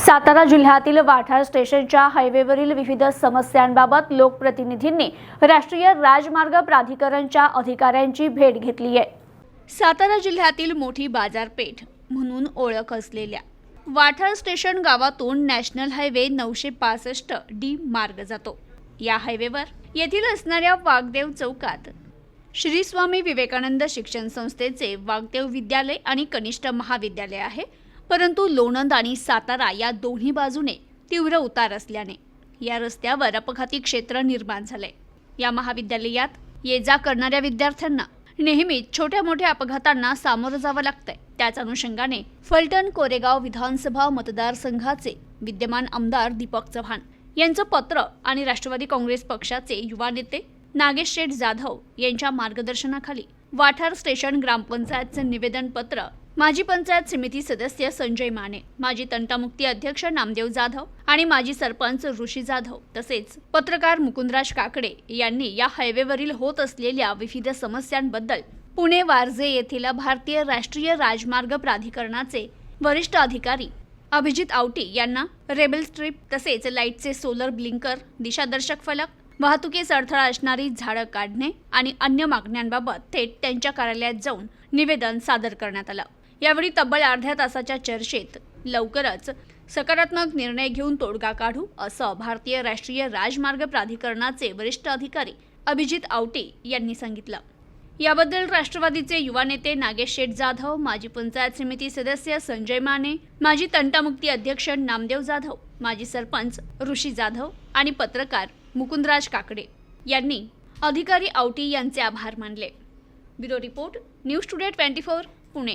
सातारा जिल्ह्यातील वाठार स्टेशनच्या हायवेवरील विविध समस्यांबाबत लोकप्रतिनिधींनी राष्ट्रीय राजमार्ग प्राधिकरणच्या अधिकाऱ्यांची भेट घेतली आहे. सातारा जिल्ह्यातील मोठी बाजारपेठ म्हणून ओळख असलेल्या वाठार स्टेशन गावातून नॅशनल हायवे नऊशे पासष्ट डी मार्ग जातो. या हायवेवर येथील असणाऱ्या वाघदेव चौकात श्री स्वामी विवेकानंद शिक्षण संस्थेचे वागदेव विद्यालय आणि कनिष्ठ महाविद्यालय आहे. परंतु लोणंद आणि सातारा या दोन्ही बाजूने तीव्र उतार असल्याने या रस्त्यावर अपघाती क्षेत्र निर्माण झाले. या महाविद्यालयात ये जा करणाऱ्या विद्यार्थ्यांना नेहमीच छोट्या मोठ्या अपघातांना सामोरं जावं लागतंय. त्याच अनुषंगाने फलटण कोरेगाव विधानसभा मतदारसंघाचे विद्यमान आमदार दीपक चव्हाण यांचं पत्र आणि राष्ट्रवादी काँग्रेस पक्षाचे युवा नेते नागेश शेठ जाधव यांच्या मार्गदर्शनाखाली वाठार स्टेशन ग्रामपंचायतचे निवेदनपत्र. माजी पंचायत समिती सदस्य संजय माने माजी तंटामुक्ती अध्यक्ष नामदेव जाधव आणि माजी सरपंच ऋषी जाधव तसेच पत्रकार मुकुंदराज काकडे यांनी या हायवेवरील होत असलेल्या विविध समस्यांबद्दल पुणे वारजे येथील भारतीय राष्ट्रीय राजमार्ग प्राधिकरणाचे वरिष्ठ अधिकारी अभिजित आवटी यांना रेबल स्ट्रीप तसेच लाईटचे सोलर ब्लिंकर दिशादर्शक फलक वाहतुकीस अडथळा असणारी झाडं काढणे आणि अन्य मागण्यांबाबत थेट त्यांच्या कार्यालयात जाऊन निवेदन सादर करण्यात आलं. यावेळी तब्बल अर्ध्या तासाच्या चर्चेत लवकरच सकारात्मक निर्णय घेऊन तोडगा काढू असं भारतीय राष्ट्रीय राजमार्ग प्राधिकरणाचे वरिष्ठ अधिकारी अभिजित आवटे यांनी सांगितलं. याबद्दल राष्ट्रवादीचे युवा नेते नागेश शेठ जाधव माजी पंचायत समिती सदस्य संजय माने माजी तंटामुक्ती अध्यक्ष नामदेव जाधव माजी सरपंच ऋषी जाधव आणि पत्रकार मुकुंदराज काकडे यांनी अधिकारी आवटी यांचे आभार मानले. Bureau report news today twenty four Pune.